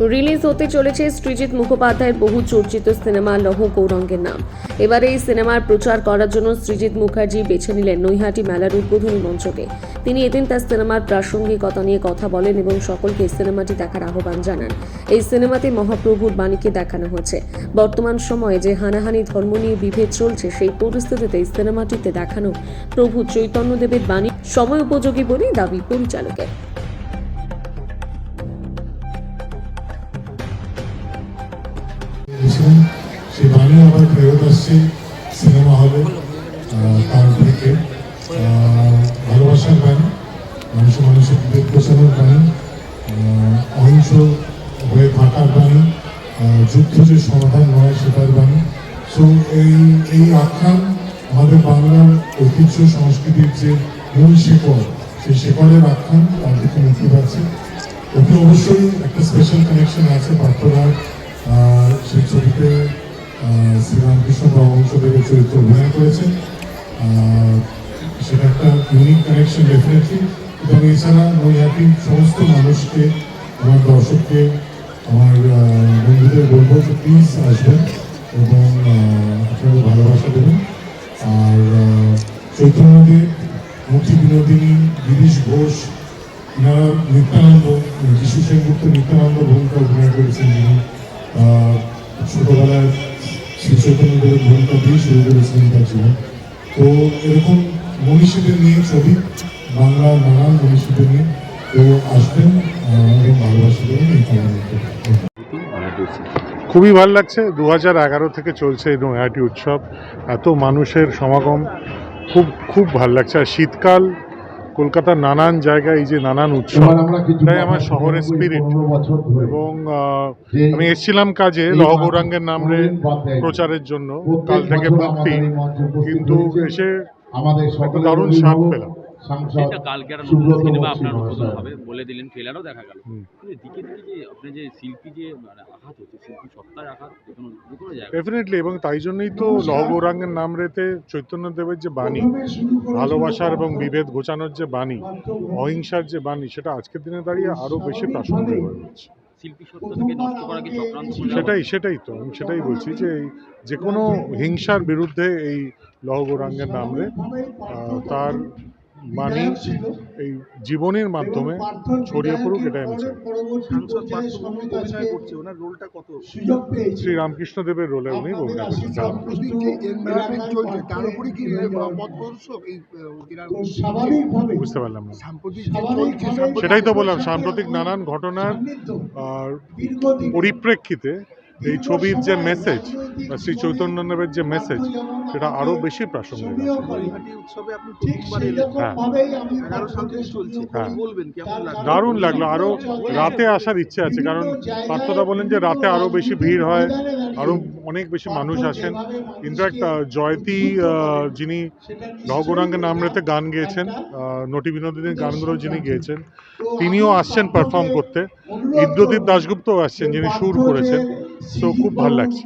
Release হতে চলেছে সৃজিত মুখোপাধ্যায়ের বহু চর্চিত সিনেমা লৌহ গৌরঙ্গের নাম। এবারে এই সিনেমার প্রচার করার জন্য সৃজিত মুখার্জি বেছে নিলেন নৈহাটি মেলার উদ্বোধনী মঞ্চকে। তিনি এদিন তার সিনেমার প্রাসঙ্গিকতা নিয়ে কথা বলেন এবং সকলকে সিনেমাটি দেখার আহ্বান জানান। এই সিনেমাতে মহাপ্রভুর বাণীকে দেখানো হয়েছে। বর্তমান সময়ে যে হানাহানি ধর্ম নিয়ে বিভেদ চলছে, সেই পরিস্থিতিতে এই সিনেমাটিতে দেখানো প্রভু চৈতন্যদেবের বাণী সময় উপযোগী বলেই দাবি পরিচালকের। আবার সিনেমা হলে তার থেকে। ভালোবাসার গান মানুষের মানুষের বিবেক প্রচারের আহ, অহিংস হয়ে থাকার বাণী যুদ্ধ যে সমাধান নয় সেটার বাণী। সো এই এই আখ্যান আমাদের বাংলার ঐতিহ্য সংস্কৃতির যে মূল শেকড় সেই শেকড়ের আখ্যান তার দিকে নিতে পাচ্ছে। ওকে অবশ্যই একটা স্পেশাল কানেকশন আছে আহ, সেই ছবিতে শ্রীরামকৃষ্ণ পরমহংসদেবের চরিত্র অভিনয় করেছেন। সেটা একটা ইউনিক কানেকশন ডেফিনেটলি এবং এছাড়া ওই নৈহাটির সমস্ত মানুষকে আমার দর্শককে আমার বন্ধুদের বলব যে প্লিজ আসবেন এবং আহ, আপনারা ভালোবাসা দেবেন। আর চৈতন্যদেব মূর্তি বিনোদিনী গিরিশ ঘোষ ওনারা নিত্যানন্দ যিশু সেনগুপ্ত নিত্যানন্দ ভূমিকা অভিনয় করেছেন যিনি। চৈতন্যদেবের ভূমিকা দিয়ে শুরু করেছিলেন তার জীবন। তো এরকম নিয়ে ছবি বাংলার নানান নিয়ে তো আসবেন। খুবই ভালো লাগছে দু হাজার এগারো থেকে চলছে এই নৈহাটি উৎসব। এত মানুষের সমাগম, খুব খুব ভালো লাগছে। আর শীতকাল কলকাতার নানান জায়গায় এই যে নানান উৎসব তাই আমার শহরের স্পিরিট এবং আমি এসেছিলাম কাজে লহগৌরাঙ্গের নামে প্রচারের জন্য কাল থেকে মুক্তি। কিন্তু এসে আমাদের দারুণ স্বাদ পেলাম। সেটা কালকে একটা নতুন সিনেমা আপনার উদ্বোধন হবে বলে দিলেন ট্রেলারও দেখা গেল। হুম। কিন্তু দিকে দিকে যে আপনি যে শিল্পী যে মানে আঘাত হচ্ছে শিল্পী সত্তায় আঘাত যে কোনো যে কোনো জায়গায়। ডেফিনেটলি এবং তাই জন্যই তো লহ গৌরাঙ্গের নাম রেতে চৈতন্যদেবের যে বাণী ভালোবাসার এবং বিভেদ ঘোচানোর যে বাণী অহিংসার যে বাণী সেটা আজকের দিনে দাঁড়িয়ে আরও বেশি প্রাসঙ্গিক হয়ে উঠছে শিল্পী সত্তাটাকে নষ্ট করা কি চক্রান্ত করে সেটাই সেটাই তো আমি সেটাই বলছি যে এই যে কোনো হিংসার বিরুদ্ধে এই লহ গৌরাঙ্গের নামরে আহ, তার বাণী এই জীবনের মাধ্যমে ছড়িয়ে পড়ুক এটাই আমি চাই। শ্রী রামকৃষ্ণ দেবের রোলে উনি অভিনয় করছেন সাম্প্রতিক যে এনভায়রনমেন্ট চলছে তার উপরে কি মত প্রদর্শক এই বুঝতে পারলাম না। সেটাই তো বললাম সাম্প্রতিক নানান ঘটনার পরিপ্রেক্ষিতে এই ছবির যে মেসেজ বা শ্রী চৈতন্যদেবের যে মেসেজ সেটা আরও বেশি প্রাসঙ্গিক হ্যাঁ। হ্যাঁ। কি বলবেন কেমন লাগল? দারুণ লাগল। আরও রাতে আসার ইচ্ছে আছে কারণ পার্থদা বলেন যে রাতে আরও বেশি ভিড় হয় আরও অনেক বেশি মানুষ আসেন। ইনফ্যাক্ট জয়তী যিনি নগরাঙ্গের নাম রেতে গান গেয়েছেন নটি বিনোদিনীর গানগুলো যিনি গেয়েছেন তিনিও আসছেন পারফর্ম করতে। ইন্দ্রদীপ দাশগুপ্তও আসছেন যিনি সুর করেছেন। তো খুব ভালো লাগছে।